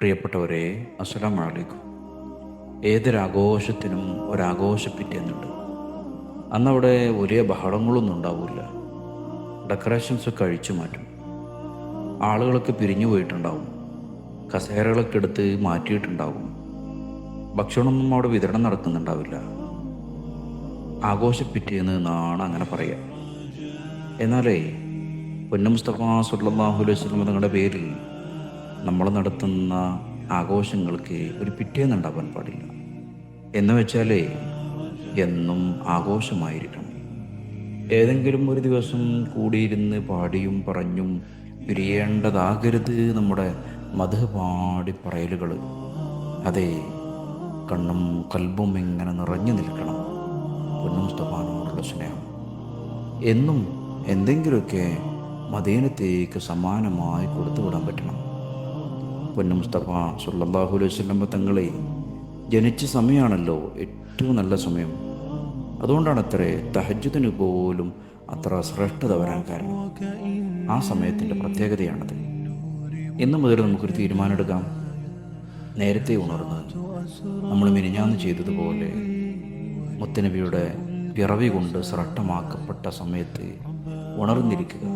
പ്രിയപ്പെട്ടവരെ അസ്സലാം ഏതൊരാഘോഷത്തിനും ഒരാഘോഷപ്പിറ്റെന്നുണ്ട്. അന്നവിടെ വലിയ ബഹളങ്ങളൊന്നും ഉണ്ടാവില്ല. ഡെക്കറേഷൻസ് കഴിച്ചു മാറ്റും. ആളുകളൊക്കെ പിരിഞ്ഞു പോയിട്ടുണ്ടാവും. കസേരകളൊക്കെ എടുത്ത് മാറ്റിയിട്ടുണ്ടാവും. ഭക്ഷണമൊന്നും അവിടെ വിതരണം നടക്കുന്നുണ്ടാവില്ല. ആഘോഷപ്പിറ്റേന്ന് എന്നാണ് അങ്ങനെ പറയുക എന്നാലേ പൊന്നു മുസ്തഫ സുല്ലാഹു അലൈഹി പേരിൽ നമ്മൾ നടത്തുന്ന ആഘോഷങ്ങൾക്ക് ഒരു പിറ്റേന്നുണ്ടാവാൻ പാടില്ല. എന്ന് വെച്ചാലേ എന്നും ആഘോഷമായിരിക്കണം. ഏതെങ്കിലും ഒരു ദിവസം കൂടിയിരുന്ന് പാടിയും പറഞ്ഞും പിരിയേണ്ടതാകരുത് നമ്മുടെ മധുപാടി പറയലുകൾ അതെ കണ്ണും കൽബും എങ്ങനെ നിറഞ്ഞു നിൽക്കണം. പൊന്നും മുസ്തഫാനോടുള്ള സ്നേഹം. എന്നും എന്തെങ്കിലുമൊക്കെ മദീനത്തേക്ക് സമാനമായി കൊടുത്തുവിടാൻ പറ്റണം. പൊന്നു മുസ്തഫ സുല്ലാഹു അലൈഹി വസല്ലം തങ്ങളെ ജനിച്ച സമയമാണല്ലോ ഏറ്റവും നല്ല സമയം. അതുകൊണ്ടാണ് അത്രേ തഹജുദിന് പോലും അത്ര ശ്രേഷ്ഠത വരാൻ കാരണം. ആ സമയത്തിന്റെ പ്രത്യേകതയാണത്. ഇന്ന് മുതൽ നമുക്കൊരു തീരുമാനമെടുക്കാം. നേരത്തെ ഉണർന്ന് നമ്മൾ മിനിഞ്ഞാന്ന് ചെയ്തതുപോലെ മുത്തനബിയുടെ പിറവി കൊണ്ട് ശ്രട്ടമാക്കപ്പെട്ട സമയത്ത് ഉണർന്നിരിക്കുക.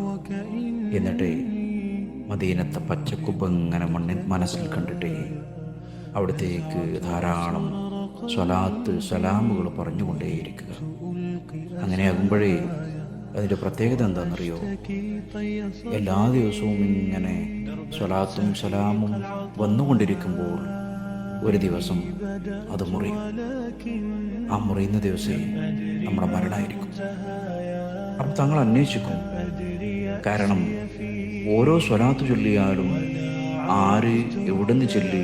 എന്നിട്ട് മദീനത്തെ പച്ചക്കുപ്പ് ഇങ്ങനെ മണ്ണിൽ മനസ്സിൽ കണ്ടിട്ടേ. അവിടത്തേക്ക് ധാരാളം സ്വലാത്ത് സലാമുകൾ പറഞ്ഞുകൊണ്ടേയിരിക്കുക. അങ്ങനെയാകുമ്പോഴേ അതിന്റെ പ്രത്യേകത എന്താണെന്നറിയോ? എല്ലാ ദിവസവും ഇങ്ങനെ സ്വലാത്തും സലാമും വന്നുകൊണ്ടിരിക്കുമ്പോൾ ഒരു ദിവസം അത് മുറിയും. ആ മുറിയുന്ന ദിവസേ നമ്മുടെ മരണമായിരിക്കും. അപ്പം തങ്ങൾ അന്വേഷിക്കും. കാരണം ഓരോ സ്വലാത്ത് ചൊല്ലിയാലും ആര് എവിടുന്ന് ചൊല്ലി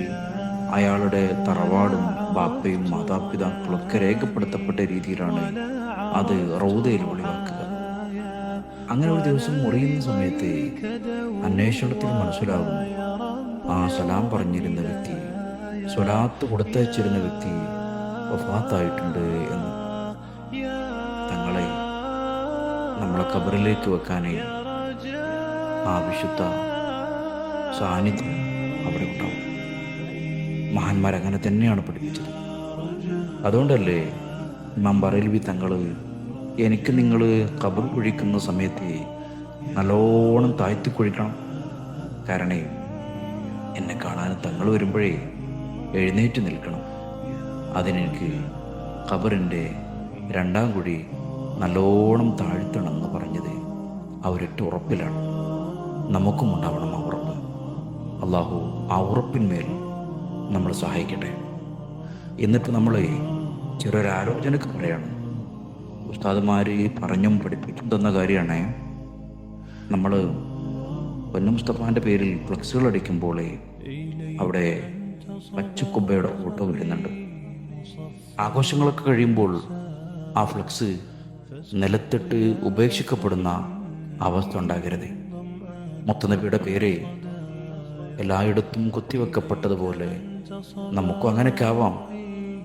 അയാളുടെ തറവാടും ബാപ്പയും മാതാപിതാക്കളൊക്കെ രേഖപ്പെടുത്തപ്പെട്ട രീതിയിലാണ് അത് റൗദയിൽ ഒളിവാക്കുക. അങ്ങനെ ഒരു ദിവസം മുറിയുന്ന സമയത്ത് അന്വേഷണത്തിൽ മനസ്സിലാകും ആ സലാം പറഞ്ഞിരുന്ന വ്യക്തി സ്വലാത്ത് കൊടുത്തയച്ചിരുന്ന വ്യക്തി വഫാത്തായിട്ടുണ്ട് എന്ന്. തങ്ങളെ നമ്മളെ കബറിലേക്ക് വെക്കാനേ ആ വിശുദ്ധ സാന്നിധ്യം അവിടെ ഉണ്ടാവും. മഹാന്മാർ അങ്ങനെ തന്നെയാണ് പഠിപ്പിച്ചത്. അതുകൊണ്ടല്ലേ ഇമാം വി തങ്ങൾ എനിക്ക് നിങ്ങൾ കബർ കുഴിക്കുന്ന സമയത്ത് നല്ലോണം താഴ്ത്തി കുഴിക്കണം. കാരണേ എന്നെ കാണാൻ തങ്ങൾ വരുമ്പോഴേ എഴുന്നേറ്റ് നിൽക്കണം. അതിനെനിക്ക് ഖബറിന്റെ രണ്ടാം കുഴി നല്ലോണം താഴ്ത്തണം എന്ന് പറഞ്ഞത് അവരൊറ്റ ഉറപ്പിലാണ്. നമുക്കും ഉണ്ടാവണം ആ ഉറപ്പ്. അള്ളാഹു ആ ഉറപ്പിന്മേൽ നമ്മൾ സഹായിക്കട്ടെ. എന്നിട്ട് നമ്മൾ ചെറിയൊരാലോചനക്ക് പറയണം. ഉസ്താദുമാർ പറഞ്ഞും പഠിപ്പിച്ചും തന്ന കാര്യമാണ് നമ്മൾ പൊന്നു മുസ്തഫാന്റെ പേരിൽ ഫ്ലക്സുകൾ അടിക്കുമ്പോൾ അവിടെ പച്ചക്കുബയുടെ ഫോട്ടോ വരുന്നുണ്ട്. ആഘോഷങ്ങളൊക്കെ കഴിയുമ്പോൾ ആ ഫ്ലക്സ് നിലത്തിട്ട് ഉപേക്ഷിക്കപ്പെടുന്ന അവസ്ഥ ഉണ്ടാകരുത്. മുത്തനബിയുടെ പേര് എല്ലായിടത്തും കുത്തിവെക്കപ്പെട്ടതുപോലെ നമുക്കും അങ്ങനെയൊക്കെ ആവാം.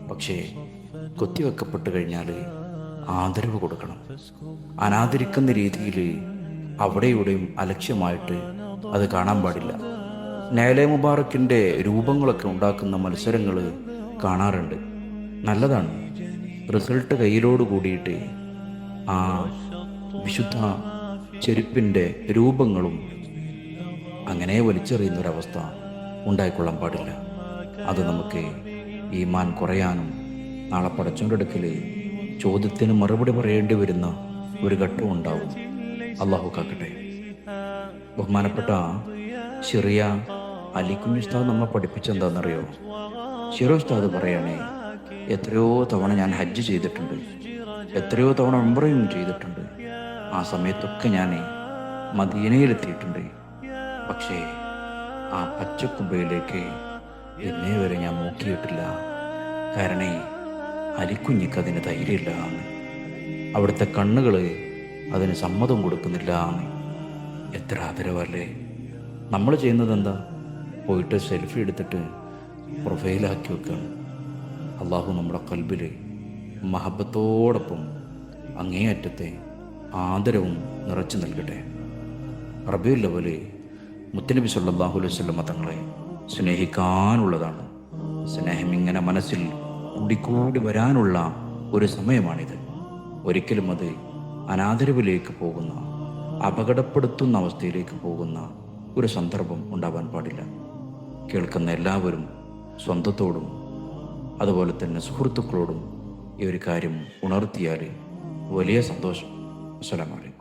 പക്ഷേ കുത്തിവെക്കപ്പെട്ട് കഴിഞ്ഞാൽ ആദരവ് കൊടുക്കണം. അനാദരിക്കുന്ന രീതിയിൽ അവിടെ ഇവിടെയും അലക്ഷ്യമായിട്ട് അത് കാണാൻ പാടില്ല. നേലെ മുബാറക്കിന്റെ രൂപങ്ങളൊക്കെ ഉണ്ടാക്കുന്ന മത്സരങ്ങൾ കാണാറുണ്ട്. നല്ലതാണ്. റിസൾട്ട് കയ്യിലോട് കൂടിയിട്ട് ആ വിശുദ്ധ ചെരുപ്പിന്റെ രൂപങ്ങളും അങ്ങനെ വലിച്ചെറിയുന്നൊരവസ്ഥ ഉണ്ടായിക്കൊള്ളാൻ പാടില്ല. അത് നമുക്ക് ഈമാൻ കുറയാനും നാളെ പടച്ചോണ്ടെടുക്കൽ ചോദ്യത്തിന് മറുപടി പറയേണ്ടി വരുന്ന ഒരു ഘട്ടം ഉണ്ടാവും. അള്ളാഹു കാക്കട്ടെ. ബഹുമാനപ്പെട്ട ചെറിയ അലിക്കുഞ്ഞ് ഉസ്താദ് നമ്മെ പഠിപ്പിച്ചെന്താണെന്നറിയോ ഷിറോ ഉസ്താദ് പറയണേ എത്രയോ തവണ ഞാൻ ഹജ്ജ് ചെയ്തിട്ടുണ്ട്. എത്രയോ തവണ ഉംറയും ചെയ്തിട്ടുണ്ട്. ആ സമയത്തൊക്കെ ഞാൻ മദീനയിലെത്തിയിട്ടുണ്ട്. പക്ഷേ ആ പച്ചക്കുമ്പയിലേക്ക് എന്നെ വരെ ഞാൻ നോക്കിയിട്ടില്ല. കാരണേ അരിക്കുഞ്ഞിക്ക് അതിന് ധൈര്യമില്ല അവിടുത്തെ കണ്ണുകൾ അതിന് സമ്മതം കൊടുക്കുന്നില്ല എത്ര ആദരവല്ലേ. നമ്മൾ ചെയ്യുന്നത് എന്താ പോയിട്ട് സെൽഫി എടുത്തിട്ട് പ്രൊഫൈലാക്കി വെക്കുകയാണ് അള്ളാഹു നമ്മുടെ കൽബിൽ മഹബത്തോടൊപ്പം അങ്ങേയറ്റത്തെ ആദരവും നിറച്ചു നൽകട്ടെ. റബിയുള്ള ലവൽ മുത്തനബി സല്ലാഹു അലൈഹി സ്വല്ലം തങ്ങളെ സ്നേഹിക്കാനുള്ളതാണ്. സ്നേഹം ഇങ്ങനെ മനസ്സിൽ കൂടിക്കൂടി വരാനുള്ള ഒരു സമയമാണിത്. ഒരിക്കലും അത് അനാദരവിലേക്ക് പോകുന്ന അപകടപ്പെടുത്തുന്ന അവസ്ഥയിലേക്ക് പോകുന്ന ഒരു സന്ദർഭം ഉണ്ടാവാൻ പാടില്ല. കേൾക്കുന്ന എല്ലാവരും സ്വന്തത്തോടും അതുപോലെ തന്നെ സുഹൃത്തുക്കളോടും ഈ ഒരു കാര്യം ഉണർത്തിയാൽ വലിയ സന്തോഷം. അസ്സലാമലൈക്കും